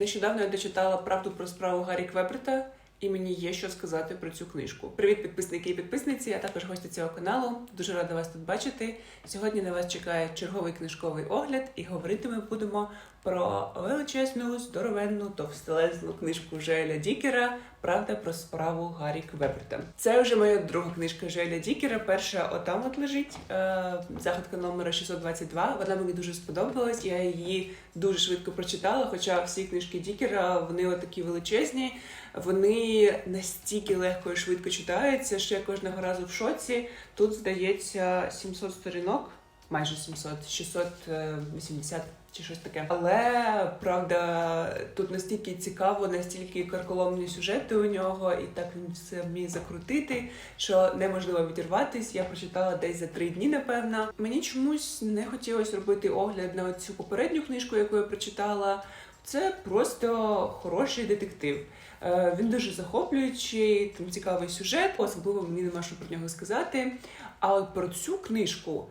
Нещодавно я дочитала правду про справу Гаррі Квеберта, і мені є що сказати про цю книжку. Привіт, підписники і підписниці, а також гості цього каналу. Дуже рада вас тут бачити. Сьогодні на вас чекає черговий книжковий огляд, і говорити ми будемо про величезну, здоровенну, товстелезну книжку Желя Дікера Правда про справу Гаррі Квеберта. Це вже моя друга книжка Жоеля Дікера. Перша отам от лежить. Е, загадка номера 622. Вона мені дуже сподобалась. Я її дуже швидко прочитала. Хоча всі книжки Дікера вони отакі величезні. Вони настільки легко і швидко читаються, що я кожного разу в шоці. Тут здається 700 сторінок, майже 700, 680 чи щось таке. Але правда, тут настільки цікаво, настільки карколомні сюжети у нього, і так він все вміє закрутити, що неможливо відірватись. Я прочитала десь за три дні, напевно. Мені чомусь не хотілося робити огляд на цю попередню книжку, яку я прочитала. Це просто хороший детектив. Е, Він дуже захоплюючий, там цікавий сюжет, особливо мені нема що про нього сказати. А от про цю книжку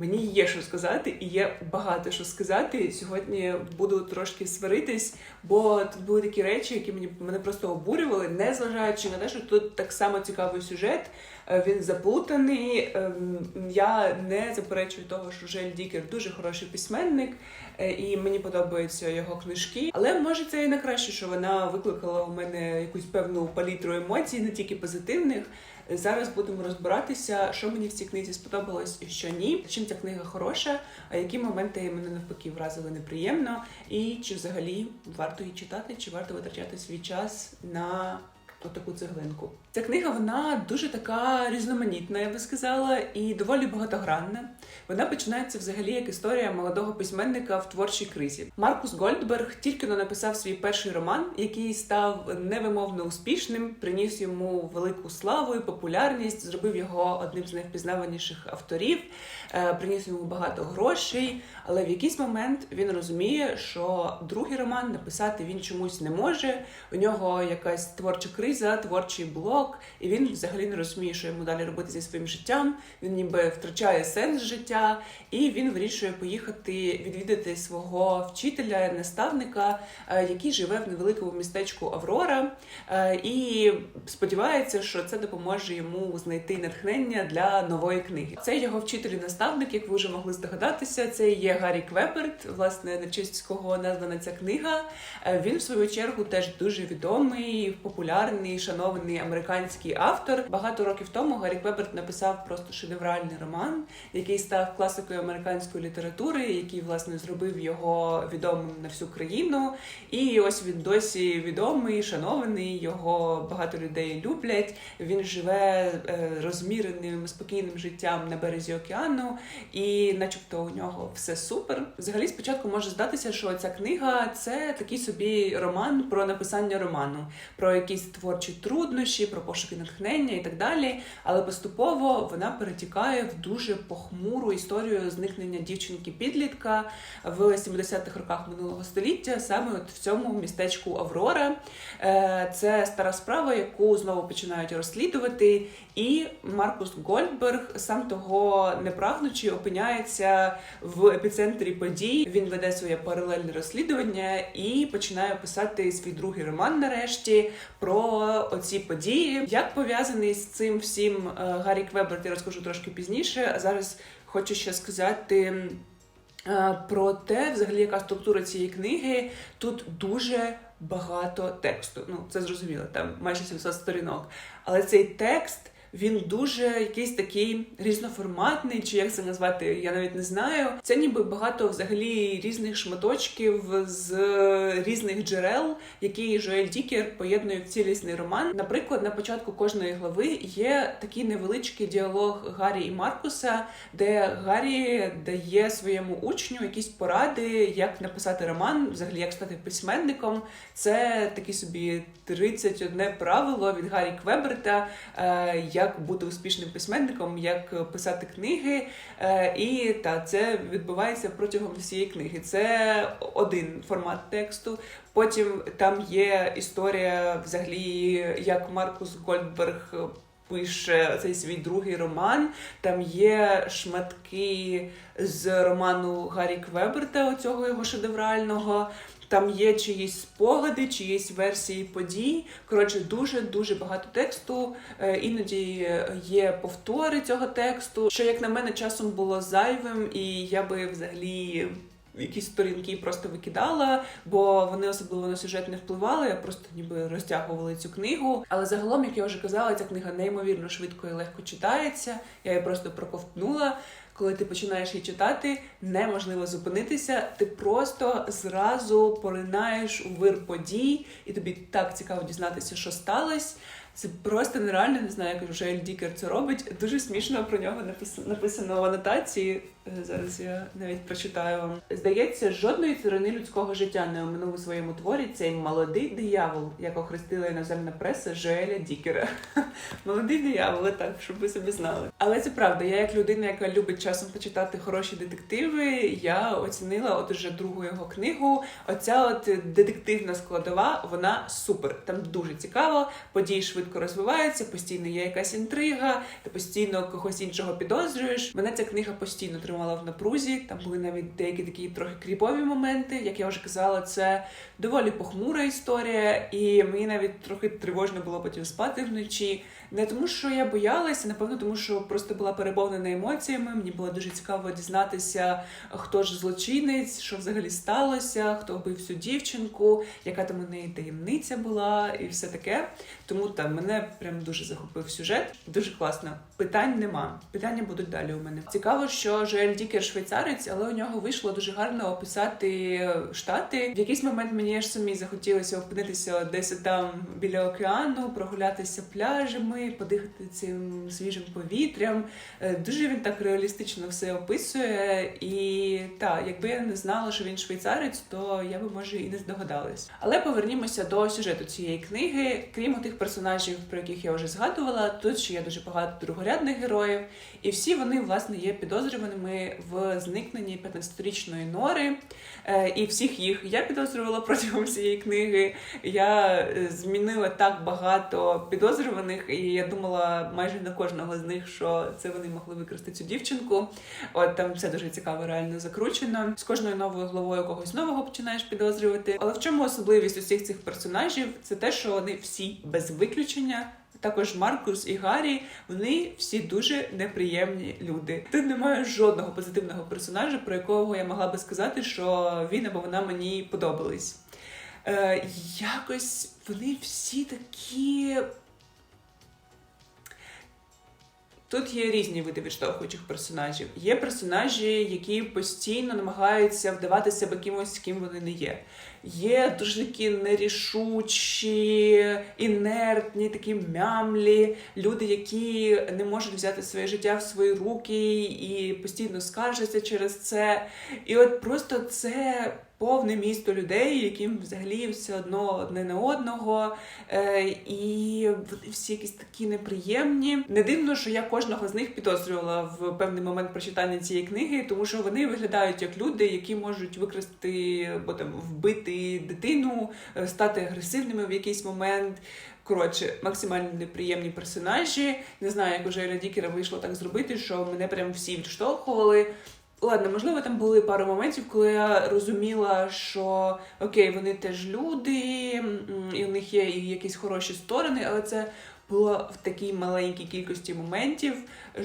мені є що сказати, і є багато що сказати. Сьогодні буду трошки сваритись, бо тут були такі речі, які мені мене просто обурювали, незважаючи на те, що тут так само цікавий сюжет. Е, Він заплутаний. ем, Я не заперечую того, що Жель Дікер дуже хороший письменник, е, і мені подобаються його книжки. Але може це і на краще, що вона викликала у мене якусь певну палітру емоцій, не тільки позитивних. Зараз будемо розбиратися, що мені в цій книзі сподобалось і що ні. Чим ця книга хороша, а які моменти мене навпаки вразили неприємно, і чи взагалі варто її читати, чи варто витрачати свій час на отаку цеглинку. Ця книга вона дуже така різноманітна, я би сказала, і доволі багатогранна. Вона починається взагалі як історія молодого письменника в творчій кризі. Маркус Гольдберг тільки но написав свій перший роман, який став невимовно успішним, приніс йому велику славу і популярність, зробив його одним з найвпізнаваніших авторів, е, приніс йому багато грошей. Але в якийсь момент він розуміє, що другий роман написати він чомусь не може. У нього якась творча криза, творчий блок, і він взагалі не розуміє, що йому далі робити зі своїм життям. Він ніби втрачає сенс життя, і він вирішує поїхати відвідати свого вчителя, наставника, е, який живе в невеликому містечку Аврора, е, і сподівається, що це допоможе йому знайти натхнення для нової книги. Це його вчитель і наставник, як ви вже могли здогадатися. Це є Гаррі Квеберт, власне, на честь кого названа ця книга. Е, Він, в свою чергу, теж дуже відомий, популярний, шанований американський автор. Багато років тому Гаррі Квеберт написав просто шедевральний роман, який став класикою американської літератури, який власне зробив його відомим на всю країну. І ось він досі відомий, шанований. Його багато людей люблять. Він живе е, розміреним, спокійним життям на березі океану, і, начебто, у нього все супер. Взагалі, спочатку може здатися, що ця книга це такий собі роман про написання роману, про якісь творчі труднощі, про пошуки натхнення і так далі. Але поступово вона перетікає в дуже похмуру історію зникнення дівчинки-підлітка в 70-х роках минулого століття, саме от в цьому містечку Аврора. Е, Це стара справа, яку знову починають розслідувати. І Маркус Гольдберг, сам того не прагнучи, опиняється в епіцентрі подій. Він веде своє паралельне розслідування і починає писати свій другий роман нарешті про оці події. Як пов'язаний з цим всім е, Гаррі Квеберт, я розкажу трошки пізніше. А зараз хочу ще сказати. е, Про те, взагалі, яка структура цієї книги, тут дуже багато тексту. Ну, це зрозуміло, там майже 700 сторінок. Але цей текст він дуже якийсь такий різноформатний, чи як це назвати, я навіть не знаю. Це ніби багато взагалі різних шматочків з різних джерел, які Жоель Дікер поєднує в цілісний роман. Наприклад, на початку кожної глави є такий невеличкий діалог Гаррі і Маркуса, де Гаррі дає своєму учню якісь поради, як написати роман, взагалі як стати письменником. Це такі собі 31 правило від Гаррі Квеберта. Е, як бути успішним письменником, як писати книги. Е, І та це відбувається протягом всієї книги. Це один формат тексту. Потім там є історія, взагалі, як Маркус Гольдберг. Пише цей свій другий роман. Там є шматки з роману Гаррі Квеберта, оцього його шедеврального. Там є чиїсь спогади, чиїсь версії подій. Коротше, дуже дуже багато тексту. Е, Іноді є повтори цього тексту, що як на мене часом було зайвим, і я би взагалі. Якісь сторінки просто викидала, бо вони особливо на сюжет не впливали, а просто ніби розтягували цю книгу. Але загалом, як я вже казала, ця книга неймовірно швидко і легко читається. Я її просто проковтнула. Коли ти починаєш її читати, неможливо зупинитися. Ти просто зразу поринаєш у вир подій, і тобі так цікаво дізнатися, що сталося. Це просто нереально, не знаю, як вже Дікер це робить. Дуже смішно про нього написано в анотації. Е, Зараз я навіть прочитаю вам. Здається, жодної сторони людського життя не оминув у своєму творі цей молодий диявол, як охрестила іноземна преса Жоеля Дікера. Молодий диявол, так, щоб ви собі знали. Але це правда. Я як людина, яка любить часом почитати хороші детективи, я оцінила от уже другу його книгу. Оця от детективна складова, вона супер. Там дуже цікаво, події швидко розвиваються, постійно є якась інтрига, ти постійно когось іншого підозрюєш. Мене ця книга постійно тримала в напрузі. Там були навіть деякі такі трохи кріпові моменти. Як я вже казала, це доволі похмура історія, і мені навіть трохи тривожно було потім спати вночі. Не тому, що я боялася, напевно, тому що просто була переповнена емоціями. Мені було дуже цікаво дізнатися, хто ж злочинець, що взагалі сталося, хто вбив цю дівчинку, яка там у неї таємниця була, і все таке. Тому там мене прям дуже захопив сюжет. Дуже класно. Питань нема. Питання будуть далі у мене. Цікаво, що Жоель Дікер швейцарець, але у нього вийшло дуже гарно описати штати. В якийсь момент мені аж самі захотілося опинитися десь там біля океану, прогулятися пляжами, подихати цим свіжим повітрям. Е, Дуже він так реалістично все описує. І так, якби я не знала, що він швейцарець, то я би може і не здогадалась. Але повернімося до сюжету цієї книги. Крім тих персонажів, про яких я вже згадувала, тут ще є дуже багато другорядних героїв, і всі вони власне є підозрюваними в зникненні 15-річної нори. Е, І всіх їх я підозрювала протягом цієї книги. Я е, змінила так багато підозрюваних, я думала майже на кожного з них, що це вони могли викрасти цю дівчинку. От там все дуже цікаво, реально закручено. З кожною новою главою когось нового починаєш підозрювати. Але в чому особливість усіх цих персонажів? Це те, що вони всі без виключення. Також Маркус і Гаррі, вони всі дуже неприємні люди. Тут немає жодного позитивного персонажа, про якого я могла би сказати, що він або вона мені подобались. Е, якось вони всі такі. Тут є різні види відштовхуючих персонажів. Є персонажі, які постійно намагаються вдавати себе кимось, ким вони не є. Є дуже такі нерішучі, інертні, такі мямлі, люди, які не можуть взяти своє життя в свої руки і постійно скаржаться через це. І от просто це повне місто людей, яким взагалі все одно одне на одного. Е, і всі якісь такі неприємні. Не дивно, що я кожного з них підозрювала в певний момент прочитання цієї книги, тому що вони виглядають як люди, які можуть викрасти або там вбити дитину, е, стати агресивними в якийсь момент. Коротше, максимально неприємні персонажі. Не знаю, як уже Дікера вийшло так зробити, що мене прям всі відштовхували. Ладно, можливо, там були пару моментів, коли я розуміла, що окей, вони теж люди, і у них є і якісь хороші сторони, але це було в такій маленькій кількості моментів,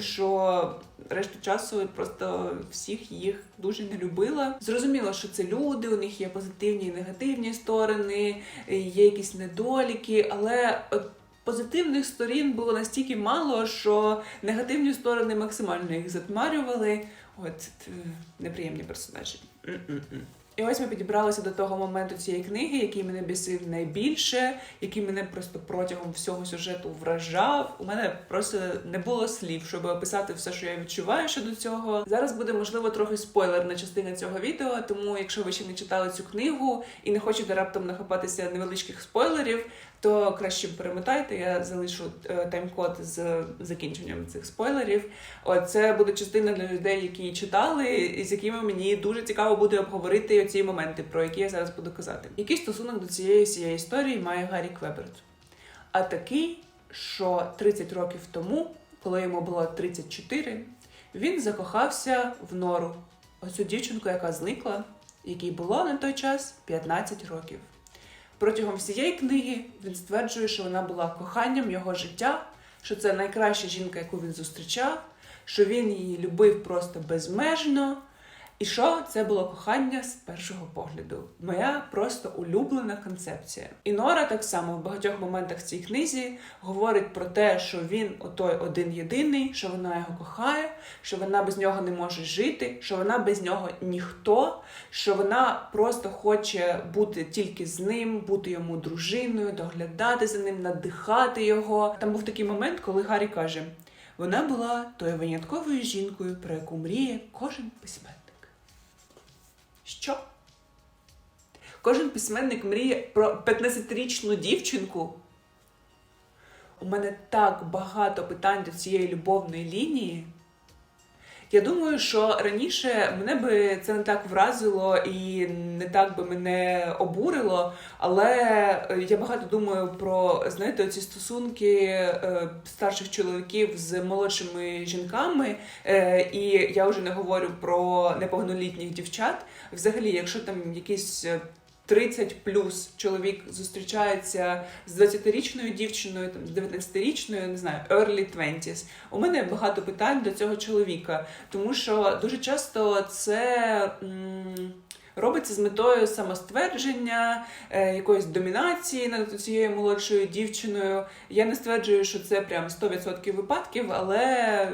що решту часу просто всіх їх дуже не любила. Зрозуміло, що це люди, у них є позитивні і негативні сторони, є якісь недоліки, але от позитивних сторін було настільки мало, що негативні сторони максимально їх затмарювали. От е, неприємні персонажі. М-м-м. І ось ми підібралися до того моменту цієї книги, який мене бісив найбільше, який мене просто протягом всього сюжету вражав. У мене просто не було слів, щоб описати все, що я відчуваю щодо цього. Зараз буде можливо трохи спойлерна частина цього відео, тому якщо ви ще не читали цю книгу і не хочете раптом нахапатися невеличких спойлерів, то краще перемотайте. Я залишу е, тайм-код з закінченням цих спойлерів. От це буде частина для людей, які читали, і з якими мені дуже цікаво буде обговорити ці моменти, про які я зараз буду казати. Який стосунок до цієї всієї історії має Гаррі Квеберт? А такий, що 30 років тому, коли йому було 34, він закохався в нору. Оцю дівчинку, яка зникла, якій було на той час 15 років. Протягом всієї книги він стверджує, що вона була коханням його життя, що це найкраща жінка, яку він зустрічав, що він її любив просто безмежно, і що це було кохання з першого погляду. Моя просто улюблена концепція. І Нора так само в багатьох моментах в цій книзі говорить про те, що він отой один єдиний, що вона його кохає, що вона без нього не може жити, що вона без нього ніхто, що вона просто хоче бути тільки з ним, бути йому дружиною, доглядати за ним, надихати його. Там був такий момент, коли Гаррі каже: вона була тою винятковою жінкою, про яку мріє кожен письменник. Що? Кожен письменник мріє про 15-річну дівчинку. У мене так багато питань до цієї любовної лінії. Я думаю, що раніше мене би це не так вразило і не так би мене обурило, але е, я багато думаю про знаєте, ці стосунки е, старших чоловіків з молодшими жінками, е, і я вже не говорю про неповнолітніх дівчат. Взагалі, якщо там якісь. Е, 30 плюс чоловік зустрічається з 20-річною дівчиною, там з 19-річною, не знаю, early 20s. У мене багато питань до цього чоловіка, тому що дуже часто це. м, Робиться з метою самоствердження, е, якоїсь домінації над цією молодшою дівчиною. Я не стверджую, що це прям 100% випадків, але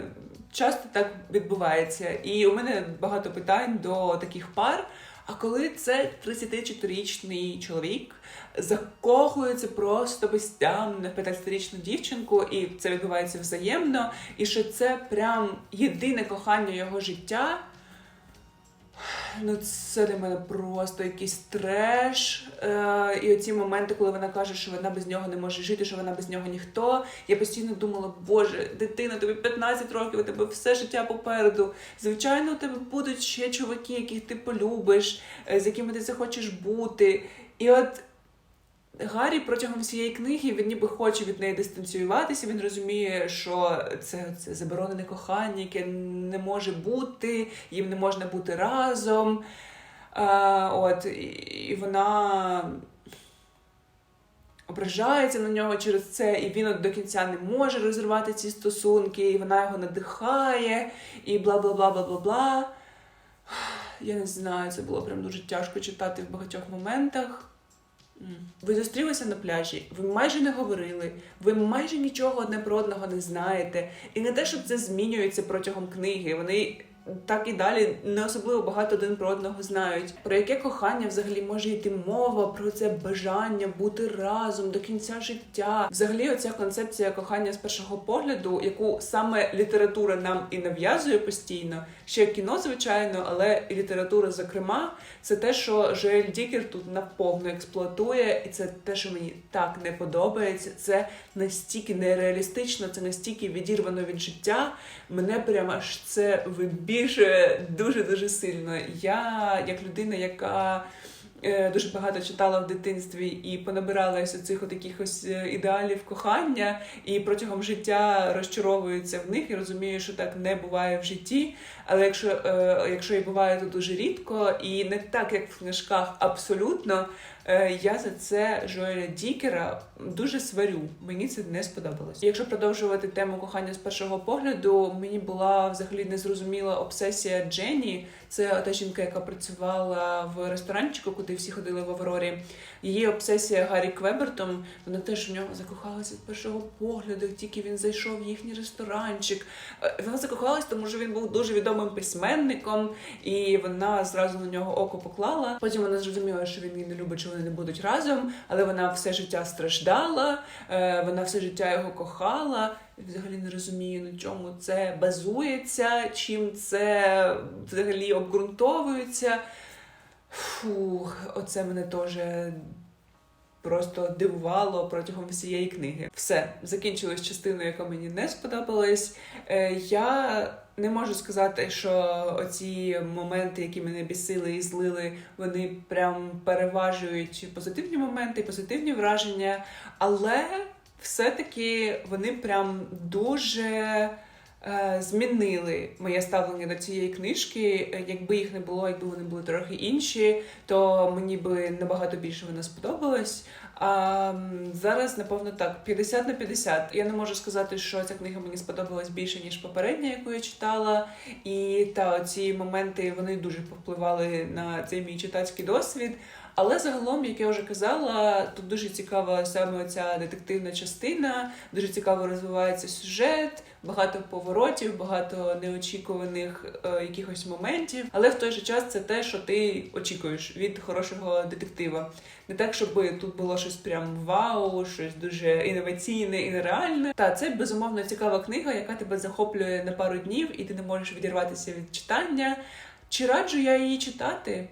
часто так відбувається. І у мене багато питань до таких пар. А коли це 34-річний чоловік закохується просто безтямно в 15-річну дівчинку, і це відбувається взаємно, і що це прям єдине кохання його життя. Ну, це для мене просто якийсь треш. Е, і оці моменти, коли вона каже, що вона без нього не може жити, що вона без нього ніхто. Я постійно думала, боже, дитина, тобі 15 років, у тебе все життя попереду. Звичайно, у тебе будуть ще чуваки, яких ти полюбиш, е, з якими ти захочеш бути. І от Гаррі протягом всієї книги він ніби хоче від неї дистанціюватися. Він розуміє, що це, це заборонене кохання, яке не може бути, їм не можна бути разом. А, от, і, і вона ображається на нього через це, і він от до кінця не може розірвати ці стосунки, і вона його надихає, і бла бла бла бла бла бла. Я не знаю, це було прям дуже тяжко читати в багатьох моментах. Ви зустрілися на пляжі, ви майже не говорили, ви майже нічого одне про одного не знаєте. І не те, щоб це змінюється протягом книги. Вони так і далі не особливо багато один про одного знають. Про яке кохання взагалі може йти мова, про це бажання бути разом до кінця життя. Взагалі, оця концепція кохання з першого погляду, яку саме література нам і нав'язує постійно, ще кіно, звичайно, але і література, зокрема, це те, що Жоель Дікер тут наповно експлуатує, і це те, що мені так не подобається. Це настільки нереалістично, це настільки відірвано від життя. Мене прямо аж це вибішує дуже дуже сильно. Я, як людина, яка е, дуже багато читала в дитинстві і понабиралася цих от якихось е, ідеалів кохання, і протягом життя розчаровується в них і розумію, що так не буває в житті. Але якщо, е, якщо і буває, то дуже рідко, і не так, як в книжках, абсолютно. Е, Я за це Жоеля Дікера дуже сварю. Мені це не сподобалось. Якщо продовжувати тему кохання з першого погляду, мені була взагалі незрозуміла обсесія Дженні. Це та жінка, яка працювала в ресторанчику, куди всі ходили в Аврорі. Її обсесія Гаррі Квебертом. Вона теж в нього закохалася з першого погляду, тільки він зайшов в їхній ресторанчик. Е, Вона закохалась, тому що він був дуже відомим письменником, і вона зразу на нього око поклала. Потім вона зрозуміла, що він її не любить, що вони не будуть разом, але вона все життя страждала, е, вона все життя його кохала. Взагалі не розумію, на чому це базується, чим це взагалі обґрунтовується. Фух, оце мене теж просто дивувало протягом всієї книги. Все, закінчилась частиною, яка мені не сподобалась. Е, я не можу сказати, що оці моменти, які мене бісили і злили, вони прям переважують позитивні моменти, позитивні враження, але все-таки вони прям дуже змінили моє ставлення до цієї книжки. Е, Якби їх не було, якби вони були трохи інші, то мені би набагато більше вона сподобалась. А зараз, напевно, так, 50 на 50. Я не можу сказати, що ця книга мені сподобалась більше, ніж попередня, яку я читала. І та ці моменти вони дуже повпливали на цей мій читацький досвід. Але загалом, як я вже казала, тут дуже цікава саме ця детективна частина, дуже цікаво розвивається сюжет, багато поворотів, багато неочікуваних е, якихось моментів. Але в той же час це те, що ти очікуєш від хорошого детектива. Не так, щоб тут було щось прям вау, щось дуже інноваційне і нереальне. Та це безумовно цікава книга, яка тебе захоплює на пару днів, і ти не можеш відірватися від читання. Чи раджу я її читати?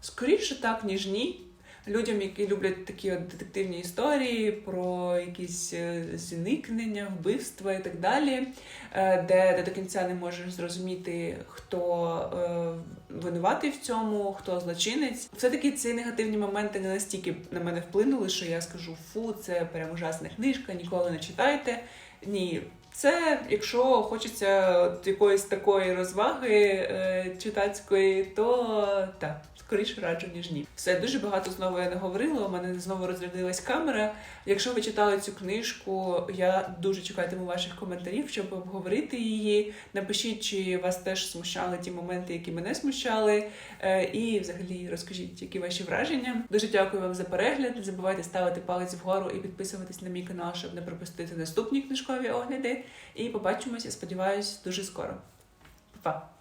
Скоріше так, ніж ні. Людям, які люблять такі от детективні історії про якісь е, зникнення, вбивства і так далі, е, де, де до кінця не можеш зрозуміти, хто е, винуватий в цьому, хто злочинець. Все-таки ці негативні моменти не настільки на мене вплинули, що я скажу фу, це прям ужасна книжка, ніколи не читайте. Ні. Це, якщо хочеться якоїсь такої розваги е, читацької, то так, скоріше раджу, ніж ні. Все дуже багато знову я не говорила. У мене знову розрядилась камера. Якщо ви читали цю книжку, я дуже чекатиму ваших коментарів, щоб обговорити її. Напишіть, чи вас теж смущали ті моменти, які мене смущали. Е, і взагалі розкажіть, які ваші враження. Дуже дякую вам за перегляд. Не забувайте ставити палець вгору і підписуватись на мій канал, щоб не пропустити наступні книжкові огляди. І побачимося, сподіваюсь, дуже скоро. Па-па!